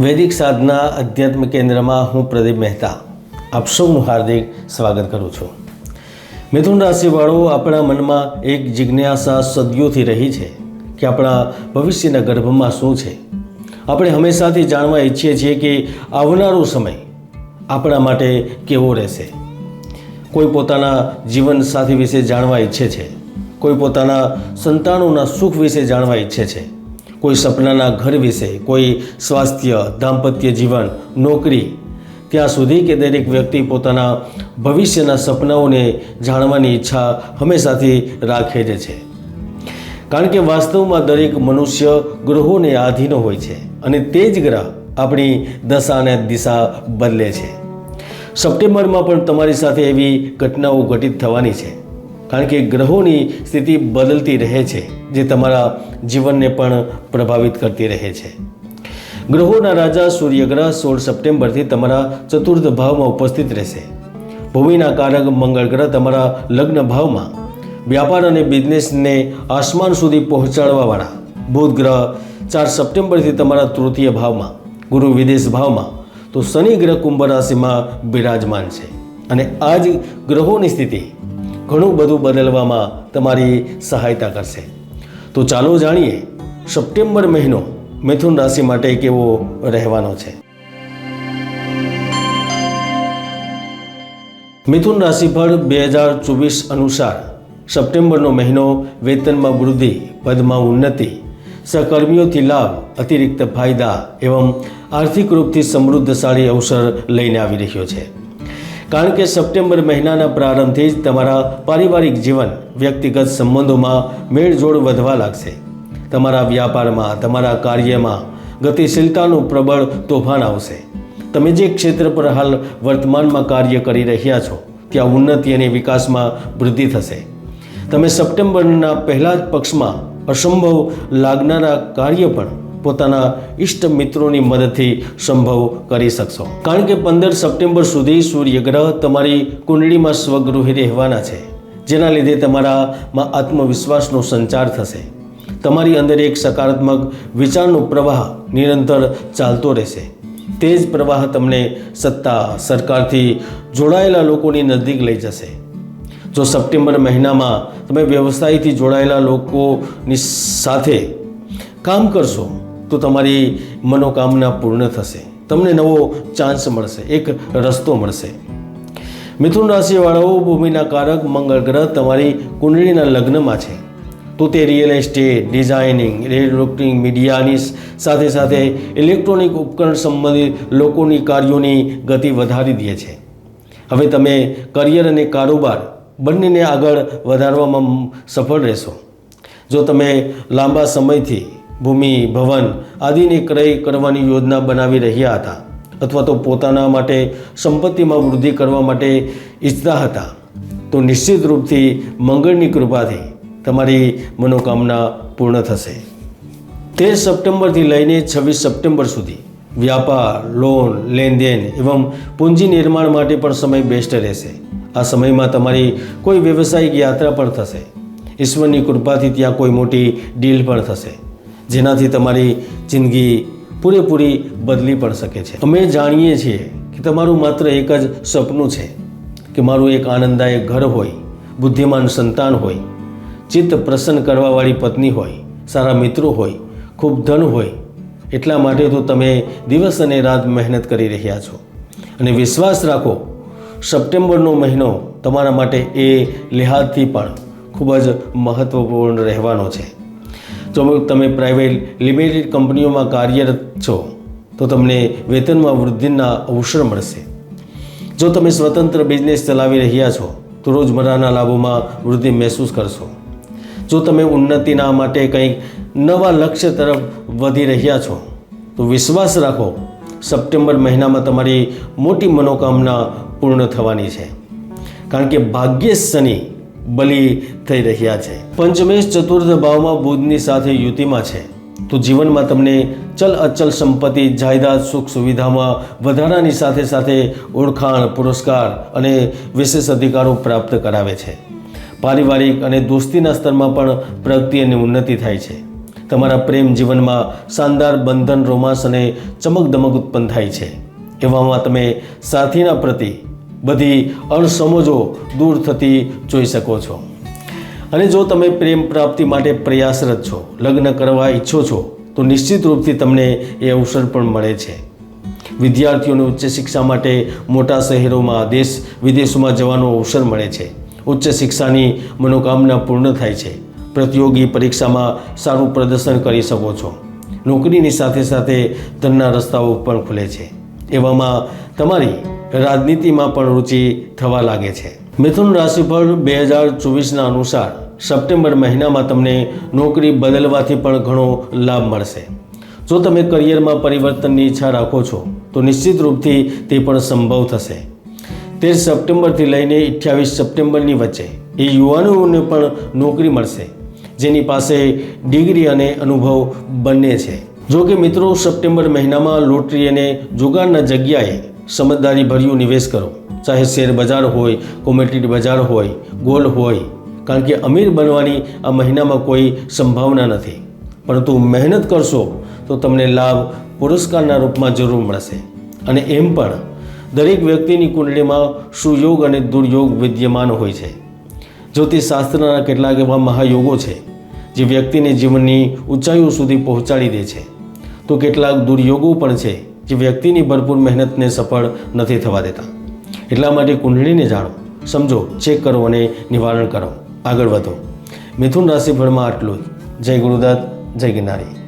વૈદિક સાધના અધ્યાત્મ કેન્દ્રમાં હું પ્રદીપ મહેતા. આપ સૌનું હાર્દિક સ્વાગત કરું છું. મિથુન રાશિવાળો આપણા મનમાં એક જિજ્ઞાસા સદીઓથી રહી છે કે આપણા ભવિષ્યના ગર્ભમાં શું છે. આપણે હંમેશાથી જાણવા ઈચ્છીએ છીએ કે આવનારો સમય આપણા માટે કેવો રહેશે. કોઈ પોતાના જીવનસાથી વિશે જાણવા ઈચ્છે છે. કોઈ પોતાના સંતાનોના સુખ વિશે જાણવા ઈચ્છે છે. કોઈ સપનાના ઘર વિશે, કોઈ સ્વાસ્થ્ય, દાંપત્ય જીવન, નોકરી, ત્યાં સુધી કે દરેક વ્યક્તિ પોતાના ભવિષ્યના સપનાઓને જાણવાની ઈચ્છા હંમેશાથી રાખે જ છે. કારણ કે વાસ્તવમાં દરેક મનુષ્ય ગ્રહોને આધીન હોય છે અને તે જ ગ્રહ આપણી દશા અને દિશા બદલે છે. સપ્ટેમ્બરમાં પણ તમારી સાથે એવી ઘટનાઓ ઘટિત થવાની છે. કારણ કે ગ્રહોની સ્થિતિ બદલતી રહે છે, જે તમારા જીવનને પણ પ્રભાવિત કરતી રહે છે. ગ્રહોના રાજા સૂર્યગ્રહ સોળ સપ્ટેમ્બરથી તમારા ચતુર્થ ભાવમાં ઉપસ્થિત રહેશે. ભૂમિના કારક મંગળ ગ્રહ તમારા લગ્ન ભાવમાં, વ્યાપાર અને બિઝનેસને આસમાન સુધી પહોંચાડવાવાળા. બુધ ગ્રહ ચાર સપ્ટેમ્બરથી તમારા તૃતીય ભાવમાં, ગુરુ વિદેશ ભાવમાં, તો શનિ ગ્રહ કુંભ રાશિમાં બિરાજમાન છે. અને આ જ ગ્રહોની સ્થિતિ ઘણું બધું બદલવામાં તમારી સહાયતા કરશે. તો ચાલો જાણીએ, સપ્ટેમ્બર મહિનો મિથુન રાશિ માટે કેવો રહેવાનો છે? મિથુન રાશિફળ બે હજાર ચોવીસ અનુસાર સપ્ટેમ્બરનો મહિનો વેતનમાં વૃદ્ધિ, પદમાં ઉન્નતિ, સહકર્મીઓથી લાભ, અતિરિક્ત ફાયદા એવં આર્થિક રૂપથી સમૃદ્ધશાળી અવસર લઈને આવી રહ્યો છે. કારણ કે સપ્ટેમ્બર મહિનાના પ્રારંભથી જ તમારા પારિવારિક જીવન, વ્યક્તિગત સંબંધોમાં મેળજોડ વધવા લાગશે. તમારા વ્યાપારમાં, તમારા કાર્યમાં ગતિશીલતાનું પ્રબળ તોફાન આવશે. તમે જે ક્ષેત્ર પર હાલ વર્તમાનમાં કાર્ય કરી રહ્યા છો, ત્યાં ઉન્નતિ અને વિકાસમાં વૃદ્ધિ થશે. તમે સપ્ટેમ્બરના પહેલા જ પક્ષમાં અસંભવ લાગનારા કાર્ય પણ પોતાના ઇષ્ટ મિત્રોની મદદથી સંભવ કરી શકશો. કારણ કે પંદર સપ્ટેમ્બર સુધી સૂર્યગ્રહ તમારી કુંડળીમાં સ્વગૃહી રહેવાના છે, જેના લીધે તમારામાં આત્મવિશ્વાસનો સંચાર થશે. તમારી અંદર એક સકારાત્મક વિચારનો પ્રવાહ નિરંતર ચાલતો રહેશે. તે જ પ્રવાહ તમને સત્તા સરકારથી જોડાયેલા લોકોની નજીક લઈ જશે. જો સપ્ટેમ્બર મહિનામાં તમે વ્યવસાયથી જોડાયેલા લોકોની સાથે કામ કરશો તો તમારી મનોકામના પૂર્ણ થશે. તમને નવો ચાન્સ મળશે, એક રસ્તો મળશે. મિથુન રાશિવાળાઓ, ભૂમિના કારક, મંગળ ગ્રહ તમારી કુંડળીના લગ્નમાં છે. તો તે રિયલ એસ્ટેટ ડિઝાઇનિંગ ઇલેક્ટ્રોનિક મીડિયાની સાથે સાથે ઇલેક્ટ્રોનિક ઉપકરણ સંબંધિત લોકોની કાર્યોની ગતિ વધારી દે છે. હવે તમે કરિયર અને કારોબાર બંનેને આગળ વધારવામાં સફળ રહેશો. જો તમે લાંબા સમયથી ભૂમિ, ભવન આદિને ક્રય કરવાની યોજના બનાવી રહ્યા હતા અથવા તો પોતાના માટે સંપત્તિમાં વૃદ્ધિ કરવા માટે ઈચ્છતા હતા. તો નિશ્ચિત રૂપથી મંગળની કૃપાથી તમારી મનોકામના પૂર્ણ થશે. તેર સપ્ટેમ્બરથી લઈને છવ્વીસ સપ્ટેમ્બર સુધી વ્યાપાર, લોન, લેનદેન એવં પૂંજી નિર્માણ માટે પણ સમય બેસ્ટ રહેશે. આ સમયમાં તમારી કોઈ વ્યવસાયિક યાત્રા પણ થશે. ઈશ્વરની કૃપાથી ત્યાં કોઈ મોટી ડીલ પણ થશે. જેનાથી તમારી જિંદગી પૂરેપૂરી બદલી પણ શકે છે. અમે જાણીએ છીએ કે તમારું માત્ર એક જ સપનું છે કે મારું એક આનંદદાયક ઘર હોય, બુદ્ધિમાન સંતાન હોય, ચિત્ત પ્રસન્ન કરવાવાળી પત્ની હોય, સારા મિત્રો હોય, ખૂબ ધન હોય, એટલા માટે તો તમે દિવસ અને રાત મહેનત કરી રહ્યા છો. અને વિશ્વાસ રાખો, સપ્ટેમ્બરનો મહિનો તમારા માટે એ લિહાજથી પણ ખૂબ જ મહત્ત્વપૂર્ણ રહેવાનો છે. જો તમે પ્રાઇવેટ લિમિટેડ કંપનીઓમાં કાર્યરત છો, તો તમને વેતનમાં વૃદ્ધિના અવસર મળશે. જો તમે સ્વતંત્ર બિઝનેસ ચલાવી રહ્યા છો, તો રોજમર્રાના લાભોમાં વૃદ્ધિ મહેસૂસ કરશો. જો તમે ઉન્નતિના માટે કંઈક નવા લક્ષ્ય તરફ વધી રહ્યા છો, તો વિશ્વાસ રાખો, સપ્ટેમ્બર મહિનામાં તમારી મોટી મનોકામના પૂર્ણ થવાની છે. કારણ કે ભાગ્ય શનિ બલી થઈ રહ્યા છે. પંચમેશ ચતુર્થ ભાવમાં બુધની સાથે યુતિમાં છે. તો જીવનમાં તમને ચલ અચલ સંપત્તિ, જાયદાદ સુખ સુવિધામાં વધારાની સાથે સાથે ઓળખાણ, પુરસ્કાર અને વિશેષ અધિકારો પ્રાપ્ત કરાવે છે. પારિવારિક અને દોસ્તીના સ્તરમાં પણ પ્રગતિ અને ઉન્નતિ થાય છે. તમારા પ્રેમ જીવનમાં શાનદાર બંધન, રોમાંસ અને ચમકદમક ઉત્પન્ન થાય છે. એવામાં તમે સાથીના પ્રતિ બધી અણસમજો દૂર થતી જોઈ શકો છો. અને જો તમે પ્રેમ પ્રાપ્તિ માટે પ્રયાસરત છો, લગ્ન કરવા ઈચ્છો છો, તો નિશ્ચિત રૂપથી તમને એ અવસર પણ મળે છે. વિદ્યાર્થીઓને ઉચ્ચ શિક્ષા માટે મોટા શહેરોમાં દેશ વિદેશોમાં જવાનો અવસર મળે છે. ઉચ્ચ શિક્ષાની મનોકામના પૂર્ણ થાય છે. પ્રતિયોગી પરીક્ષામાં સારું પ્રદર્શન કરી શકો છો. નોકરીની સાથે સાથે ધનના રસ્તાઓ પણ ખુલે છે. એવામાં તમારી રાજનીતિમાં પણ રુચિ થવા લાગે છે. મિથુન રાશિફળ બે હજાર ચોવીસના અનુસાર સપ્ટેમ્બર મહિનામાં તમને નોકરી બદલવાથી પણ ઘણો લાભ મળશે. જો તમે કરિયરમાં પરિવર્તનની ઈચ્છા રાખો છો, તો નિશ્ચિત રૂપથી તે પણ સંભવ થશે. તેર સપ્ટેમ્બરથી લઈને અઠ્યાવીસ સપ્ટેમ્બરની વચ્ચે એ યુવાનોને પણ નોકરી મળશે, જેની પાસે ડિગ્રી અને અનુભવ બંને છે. જો કે મિત્રો, સપ્ટેમ્બર મહિનામાં લોટરી અને જુગારના જગ્યાએ સમજદારી ભર્યું નિવેશ કરો. ચાહે શેર બજાર હોય, કોમોડિટી બજાર હોય, ગોલ્ડ હોય, કારણ કે અમીર બનવાની આ મહિનામાં કોઈ સંભાવના નથી. પરંતુ મહેનત કરશો તો તમને લાભ પુરસ્કારના રૂપમાં જરૂર મળશે. અને એમ પણ, દરેક વ્યક્તિની કુંડળીમાં સુયોગ અને દુર્યોગ વિદ્યમાન હોય છે. જ્યોતિષશાસ્ત્રના કેટલાક એવા મહાયોગો છે, જે વ્યક્તિને જીવનની ઊંચાઈઓ સુધી પહોંચાડી દે છે, તો કેટલાક દુર્યોગો પણ છે. જે વ્યક્તિની ભરપૂર મહેનતને સફળ નથી થવા દેતા. એટલા માટે કુંડળીને જાણો, સમજો ચેક કરો અને નિવારણ કરો. આગળ વધો. મિથુન રાશિફળમાં આટલું જ. જય ગુરુદત્ત, જય ગિરનારી.